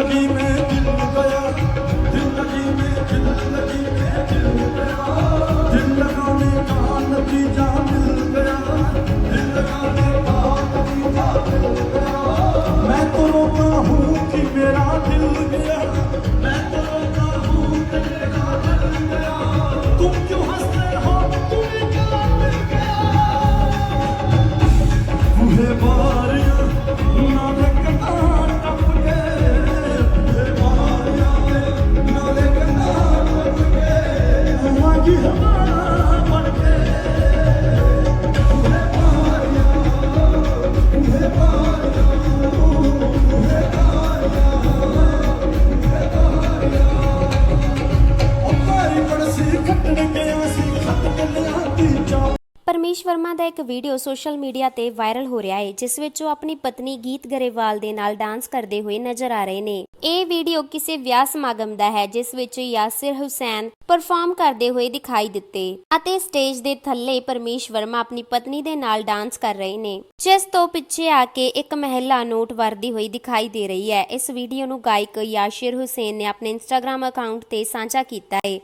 kalbime Parmesh Verma ਦਾ ਇੱਕ video social media ਤੇ ਵਾਇਰਲ ਹੋ ਰਿਹਾ ਹੈ, ਜਿਸ ਵਿੱਚ ਉਹ ਆਪਣੀ ਪਤਨੀ ਗੀਤ ਗਰੇਵਾਲ ਦੇ ਨਾਲ ਡਾਂਸ ਕਰਦੇ ਹੋਏ ਨਜ਼ਰ ਆ ਰਹੇ ਨੇ। ਇਹ ਵੀਡੀਓ ਕਿਸੇ ਵਿਆਹ ਸਮਾਗਮ ਦਾ ਹੈ, ਜਿਸ ਵਿੱਚ ਯਾਸਿਰ ਹੁਸੈਨ ਪਰਫਾਰਮ ਕਰਦੇ ਹੋਏ ਦਿਖਾਈ ਦਿੱਤੇ ਅਤੇ ਸਟੇਜ ਦੇ ਥੱਲੇ ਪਰਮੇਸ਼ ਵਰਮਾ ਆਪਣੀ ਪਤਨੀ ਦੇ ਨਾਲ ਡਾਂਸ ਕਰ ਰਹੇ ਨੇ। ਜਿਸ ਤੋਂ ਪਿੱਛੇ ਆ ਕੇ ਇੱਕ ਮਹਿਲਾ ਨੋਟ ਵਰਦੀ ਹੋਈ ਦਿਖਾਈ ਦੇ ਰਹੀ ਹੈ। ਇਸ ਵੀਡੀਓ ਨੂੰ ਗਾਇਕ ਯਾਸਿਰ ਹੁਸੈਨ ਨੇ ਆਪਣੇ ਇੰਸਟਾਗ੍ਰam ਅਕਾਊਂਟ ਤੇ ਸਾਂਝਾ ਕੀਤਾ ਹੈ।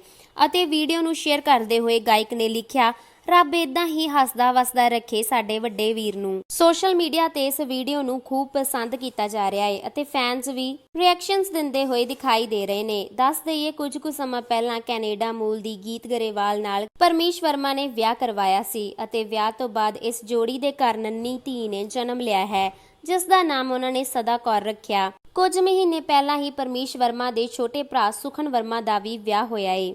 ਅਤੇ ਵੀਡੀਓ ਨੂੰ ਸ਼ੇਅਰ ਕਰਦੇ ਹੋਏ ਗਾਇਕ ਨੇ ਲਿਖਿਆ, ਰੱਬ ਇਦਾਂ ਹੀ ਹੱਸਦਾ ਵਸਦਾ ਰੱਖੇ ਸਾਡੇ ਵੱਡੇ ਵੀਰ ਨੂੰ। ਸੋਸ਼ਲ ਮੀਡੀਆ ਤੇ ਇਸ ਵੀਡੀਓ ਨੂੰ ਖੂਬ ਪਸੰਦ ਕੀਤਾ ਜਾ ਰਿਹਾ ਹੈ ਅਤੇ ਫੈਨਸ ਵੀ ਰਿਐਕਸ਼ਨਸ ਦਿੰਦੇ ਹੋਏ ਦਿਖਾਈ ਦੇ ਰਹੇ ਨੇ। ਦੱਸ ਦਈਏ, ਕੁਝ ਕੁ ਸਮਾਂ ਪਹਿਲਾਂ ਕੈਨੇਡਾ ਮੂਲ ਦੀ ਗੀਤ ਗਰੇਵਾਲ ਨਾਲ ਪਰਮੇਸ਼ ਵਰਮਾ ਨੇ ਵਿਆਹ ਕਰਵਾਇਆ ਸੀ ਅਤੇ ਵਿਆਹ ਤੋਂ ਬਾਅਦ ਇਸ ਜੋੜੀ ਦੇ ਘਰ ਨੰਨੀ ਧੀ ਨੇ ਜਨਮ ਲਿਆ ਹੈ, ਜਿਸ ਦਾ ਨਾਮ ਉਹਨਾਂ ਨੇ ਸਦਾ ਕੌਰ ਰੱਖਿਆ। ਕੁਝ ਮਹੀਨੇ ਪਹਿਲਾਂ ਹੀ ਪਰਮੇਸ਼ ਵਰਮਾ ਦੇ ਛੋਟੇ ਭਰਾ ਸੁਖਨ ਵਰਮਾ ਦਾ ਵੀ ਵਿਆਹ ਹੋਇਆ ਏ।